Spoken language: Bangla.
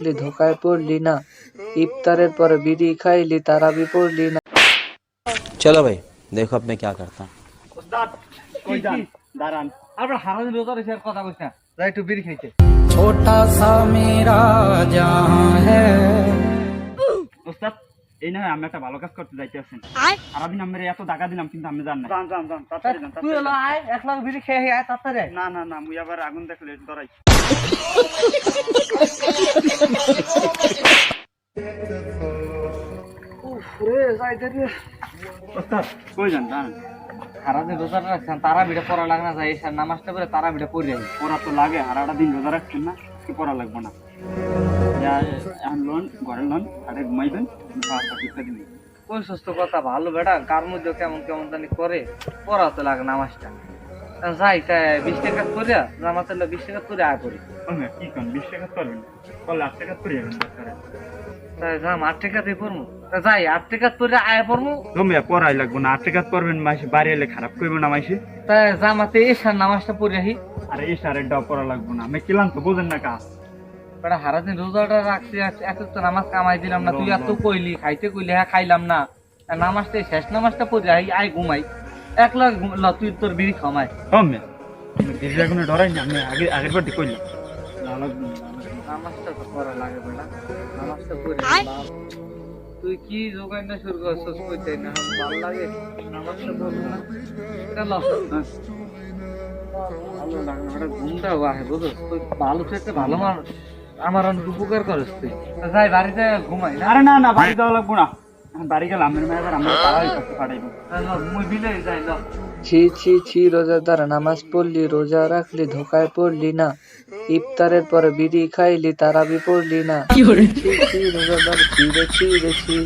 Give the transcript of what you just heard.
থাকলি ধোকায় পড়লি না। ইফতারের পরে বিড়ি খাইলি তারাবি পড়লি না। চলো ভাই দেখো আপনি কি করতাম কথা কইছ বিড়ি খাইতে। ছোটা সা মেরা জাহান হ্যায় ওস্তাদ এই না আমি একটা ভালো কাজ করতে যাইতে আছেন আর নাম্বারে এত টাকা দিলাম কিন্তু আমি জান না। জান আয় এক লাখ বিড়ি খেয়ে আয় তাড়াতাড়ি। না না না মুই আবার আগুন দেখলে ডরাই তারা বিড়ে পড়া লাগে না এসার নামাজটা পরে তারা বিড়ে পড়ে যাই পড়া তো লাগে হারাটা দিন রোজা রাখছেন না কি পড়া লাগবে না লোন ঘরের লোন আরে ঘুমাইবেন পাঁচটা সুস্থ কথা ভালো বেটা কার মধ্যে কেমন কেমন জানি করে পড়া তো লাগে নামাজটা যাই তাই বিশ টাকা করে জামাতে বিশ টাকা করে আয় করি। কি কন? বিশ টাকা করবেন? কল আট টাকা করে তাই যাম আট টাকা দিয়ে পড়ব যাই আট টাকা করে আয় পড়ব তুমি পড়াই লাগবো না। আট টাকা করবেন মাসে বাড়ি এলে খারাপ করবে না মাসে তাই জামাতে এসার নামাজটা পড়ে আহি আরে এই সারের ডাও পড়া লাগবো না। আমি কিলাম তো বোঝেন না কাজ। বেটা সারাদিন রোজাটা রাখছি এক তো নামাজ কামাই দিলাম না। তুই এত কইলি খাইতে কইলি হ্যাঁ খাইলাম না। নামাজটা শেষ নামাজটা পড়ে আই আই ঘুমাই। এক লাখ ঘুম- তুই তোর বিড়ি খামাই কমে দিদি এখন ডরাই না আমি আগে আগের বার না। নামাজটা তো করা লাগে বেটা। নামাজটা পড়ে তুই কি যোগাই না শুরু করছিস কইতে না ভালো লাগে? নামাজটা পড়ব না? এটা ল, হ্যাঁ। ভালো লাগে না, আহে তুই ভালো থেকে ভালো মানুষ। আমার অনেক উপকার করিস তুই। তা যাই বাড়িতে ঘুমাই না? আরে না না বাড়ি যাওয়া লাগবো না। বাড়ি গেলাম আমের আমরা তারাই কাছে পাঠাইবো মুই বিলে যাই ল ছি ছি ছি রোজাদার নামাজ পড়লি রোজা রাখলি ধোকায় পড়লি না। ইফতারের পরে বিড়ি খাইলি তারাবি পড়লি না। ছি ছি রোজাদার ছি রে ছি রে ছি।